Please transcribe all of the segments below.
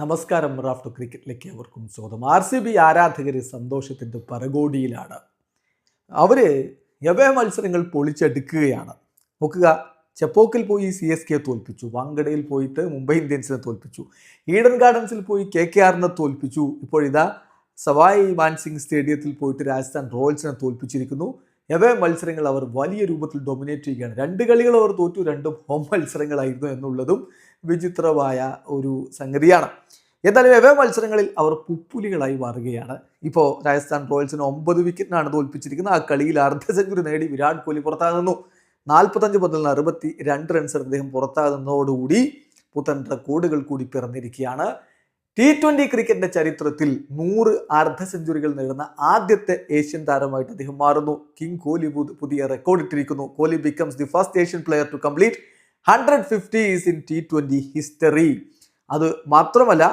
നമസ്കാരം റാഫ്റ്റോ ക്രിക്കറ്റിലേക്ക് അവർക്കും സ്വാഗതം. ആർ സി ബി ആരാധകർ സന്തോഷത്തിന്റെ പരകോടിയിലാണ്. അവർ എവേ മത്സരങ്ങൾ പൊളിച്ചെടുക്കുകയാണ്. നോക്കുക ചെപ്പോക്കിൽ പോയി സി എസ് കെ തോൽപ്പിച്ചു വാങ്കടയിൽ പോയിട്ട് മുംബൈ ഇന്ത്യൻസിനെ തോൽപ്പിച്ചു ഈഡൻ ഗാർഡൻസിൽ പോയി കെ കെ ആറിനെ തോൽപ്പിച്ചു. ഇപ്പോഴിതാ സവായ് മാൻസിംഗ് സ്റ്റേഡിയത്തിൽ പോയിട്ട് രാജസ്ഥാൻ റോയൽസിനെ തോൽപ്പിച്ചിരിക്കുന്നു. യവേ മത്സരങ്ങൾ അവർ വലിയ രൂപത്തിൽ ഡൊമിനേറ്റ് ചെയ്യുകയാണ്. രണ്ട് കളികൾ അവർ തോറ്റു രണ്ടും ഹോം മത്സരങ്ങളായിരുന്നു എന്നുള്ളതും വിചിത്രമായ ഒരു സംഗതിയാണ്. എന്തായാലും എവേ മത്സരങ്ങളിൽ അവർ പുപ്പുലികളായി മാറുകയാണ്. ഇപ്പോൾ രാജസ്ഥാൻ റോയൽസിന് ഒമ്പത് വിക്കറ്റിനാണ് തോൽപ്പിച്ചിരിക്കുന്നത്. ആ കളിയിൽ അർദ്ധ സെഞ്ചുറി നേടി വിരാട് കോഹ്ലി പുറത്താകുന്നു. നാൽപ്പത്തഞ്ച് പതിൽ നിന്ന് അറുപത്തി രണ്ട് റൺസ് അദ്ദേഹം പുറത്താകുന്നതോടുകൂടി പുത്തൻ റെക്കോർഡുകൾ കൂടി പിറന്നിരിക്കുകയാണ്. ടി ട്വന്റി ക്രിക്കറ്റിന്റെ ചരിത്രത്തിൽ നൂറ് അർദ്ധ സെഞ്ചുറികൾ നേടുന്ന ആദ്യത്തെ ഏഷ്യൻ താരമായിട്ട് അദ്ദേഹം മാറുന്നു. കിങ് കോഹ്ലി പുതിയ റെക്കോർഡ് ഇട്ടിരിക്കുന്നു. Kohli becomes the first Asian player to complete hundred fifties in T twenty history അത് മാത്രമല്ല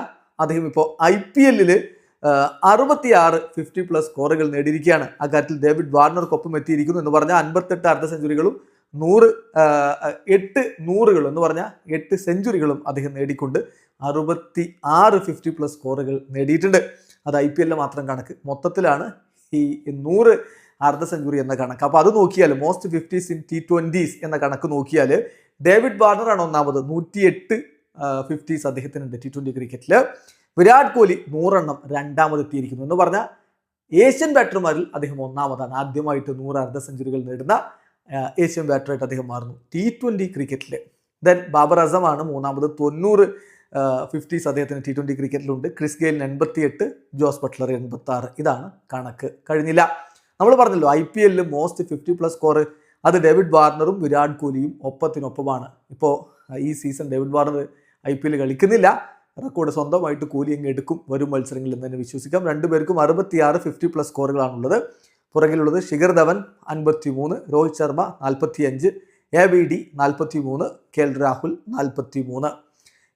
അദ്ദേഹം ഇപ്പോൾ ഐ പി എല്ലിൽ അറുപത്തിയാറ് ഫിഫ്റ്റി പ്ലസ് സ്കോറുകൾ നേടിയിരിക്കുകയാണ്. അക്കാര്യത്തിൽ ഡേവിഡ് വാർണർക്കൊപ്പം എത്തിയിരിക്കുന്നു എന്ന് പറഞ്ഞാൽ അൻപത്തെട്ട് അർദ്ധ സെഞ്ചുറികളും നൂറ് എട്ട് നൂറുകൾ എന്ന് പറഞ്ഞാൽ എട്ട് സെഞ്ചുറികളും അദ്ദേഹം നേടിക്കൊണ്ട് അറുപത്തി ആറ് ഫിഫ്റ്റി പ്ലസ് സ്കോറുകൾ നേടിയിട്ടുണ്ട്. അത് ഐ പി എല്ലിൽ മാത്രം കണക്ക്. മൊത്തത്തിലാണ് ഈ നൂറ് അർദ്ധ സെഞ്ചുറി എന്ന കണക്ക്. അപ്പോൾ അത് നോക്കിയാൽ most fifties in T twenties എന്ന കണക്ക് നോക്കിയാൽ ഡേവിഡ് വാർണറാണ് ഒന്നാമത്. നൂറ്റിയെട്ട് ഫിഫ്റ്റീസ് അദ്ദേഹത്തിനുണ്ട് ടി ട്വന്റി ക്രിക്കറ്റിൽ. വിരാട് കോഹ്ലി നൂറെണ്ണം രണ്ടാമത് എത്തിയിരിക്കുന്നു എന്ന് പറഞ്ഞാൽ ഏഷ്യൻ ബാറ്റർമാരിൽ അദ്ദേഹം ഒന്നാമതാണ്. ആദ്യമായിട്ട് നൂറ് അർദ്ധ സെഞ്ചുറികൾ നേടുന്ന ഏഷ്യൻ ബാറ്ററായിട്ട് അദ്ദേഹം മാറുന്നു. ടി ട്വന്റി ക്രിക്കറ്റിൽ ദെൻ ബാബർ അസമാണ് മൂന്നാമത് തൊണ്ണൂറ് ഫിഫ്റ്റീസ് അദ്ദേഹത്തിന് ടി ട്വന്റി ക്രിക്കറ്റിലുണ്ട്. ക്രിസ് ഗെയിലിന് എൺപത്തിയെട്ട് ജോസ് ബട്ട്ലർ എൺപത്തി ആറ് ഇതാണ് കണക്ക്. കഴിഞ്ഞില്ല. നമ്മൾ പറഞ്ഞല്ലോ ഐ പി എല്ലിൽ മോസ്റ്റ് ഫിഫ്റ്റി പ്ലസ് സ്കോർ അത് ഡേവിഡ് വാർണറും വിരാട് കോഹ്ലിയും ഒപ്പത്തിനൊപ്പമാണ്. ഇപ്പോൾ ഈ season David Warner I P L കളിക്കുന്നില്ല. റെക്കോർഡ് സ്വന്തമായിട്ട് കോഹ്ലി അങ്ങ് എടുക്കും. വരും മത്സരങ്ങളിൽ എന്ന് തന്നെ വിശ്വസിക്കാം. രണ്ടുപേർക്കും അറുപത്തിയാറ് ഫിഫ്റ്റി പ്ലസ് സ്കോറുകളാണുള്ളത് പുറകിലുള്ളത് ശിഖർ ധവൻ അൻപത്തി മൂന്ന് രോഹിത് ശർമ്മ നാൽപ്പത്തി അഞ്ച് എ ബി ഡി നാൽപ്പത്തി മൂന്ന് കെ എൽ രാഹുൽ നാൽപ്പത്തി മൂന്ന്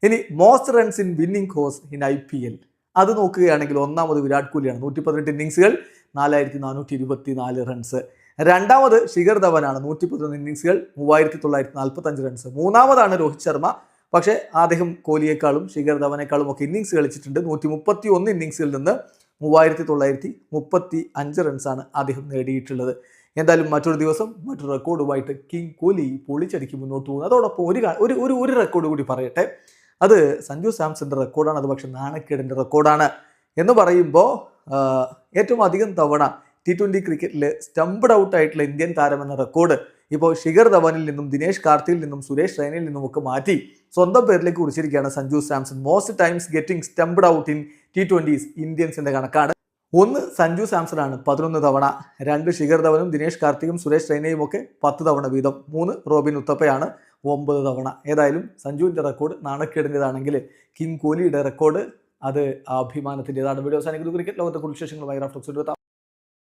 ഇനി most runs in winning cause in I P L അത് നോക്കുകയാണെങ്കിൽ ഒന്നാമത് വിരാട് കോഹ്ലിയാണ്. നൂറ്റി പതിനെട്ട് ഇന്നിങ്സുകൾ നാലായിരത്തി നാനൂറ്റി ഇരുപത്തി നാല് റൺസ് രണ്ടാമത് ശിഖർ ധവനാണ്. നൂറ്റി പതിനൊന്ന് ഇന്നിങ്സുകൾ മൂവായിരത്തി തൊള്ളായിരത്തി നാൽപ്പത്തഞ്ച് റൺസ് മൂന്നാമതാണ് രോഹിത് ശർമ്മ. പക്ഷേ അദ്ദേഹം കോഹ്ലിയേക്കാളും ശിഖർ ധവനേക്കാളും ഒക്കെ ഇന്നിങ്സ് കളിച്ചിട്ടുണ്ട്. നൂറ്റി മുപ്പത്തി ഒന്ന് ഇന്നിങ്സിൽ നിന്ന് മൂവായിരത്തി തൊള്ളായിരത്തി മുപ്പത്തി അഞ്ച് റൺസാണ് അദ്ദേഹം നേടിയിട്ടുള്ളത്. എന്തായാലും മറ്റൊരു ദിവസം മറ്റൊരു റെക്കോർഡുമായിട്ട് കിങ് കോലി പൊളിച്ചടിക്ക് മുന്നോട്ട് പോകുന്നു. അതോടൊപ്പം ഒരു ഒരു ഒരു ഒരു റെക്കോർഡ് കൂടി പറയട്ടെ. അത് സഞ്ജു സാംസന്റെ റെക്കോർഡാണ്. അത് പക്ഷേ നാണക്കേടിന്റെ റെക്കോർഡാണ്. എന്ന് പറയുമ്പോൾ ഏറ്റവും അധികം തവണ ടി ട്വന്റി ക്രിക്കറ്റിൽ സ്റ്റംപ്ഡ് ഔട്ട് ആയിട്ടുള്ള ഇന്ത്യൻ താരമെന്ന റെക്കോർഡ് ഇപ്പോൾ ശിഖർ ധവാനിൽ നിന്നും ദിനേശ് കാർത്തിയിൽ നിന്നും സുരേഷ് റൈനയിൽ നിന്നും ഒക്കെ മാറ്റി സ്വന്തം പേരിലേക്ക് കുറിച്ചിരിക്കുകയാണ് Sanju Samson. Most times getting stumped out in T twenties ഇന്ത്യൻസിന്റെ കണക്കാണ്. ഒന്ന് സഞ്ജു സാംസൺ ആണ് പതിനൊന്ന് തവണ. രണ്ട് ശിഖർ ധവനും ദിനേഷ് കാർത്തികും സുരേഷ് റൈനയും ഒക്കെ പത്ത് തവണ വീതം. മൂന്ന് റോബിൻ ഉത്തപ്പയാണ് ഒമ്പത് തവണ. ഏതായാലും സഞ്ജുവിന്റെ റെക്കോർഡ് നാണക്കേടിന്റെതാണെങ്കിൽ കിങ് കോഹ്ലിയുടെ റെക്കോർഡ് അത് അഭിമാനത്തിന്റെതാണ്. വീഡിയോ അവസാനിക്കുന്നത് ക്രിക്കറ്റ് ലോകത്തെ കുറിച്ച് വിശേഷങ്ങൾ വൈറാഫ്റ്റോക്സ്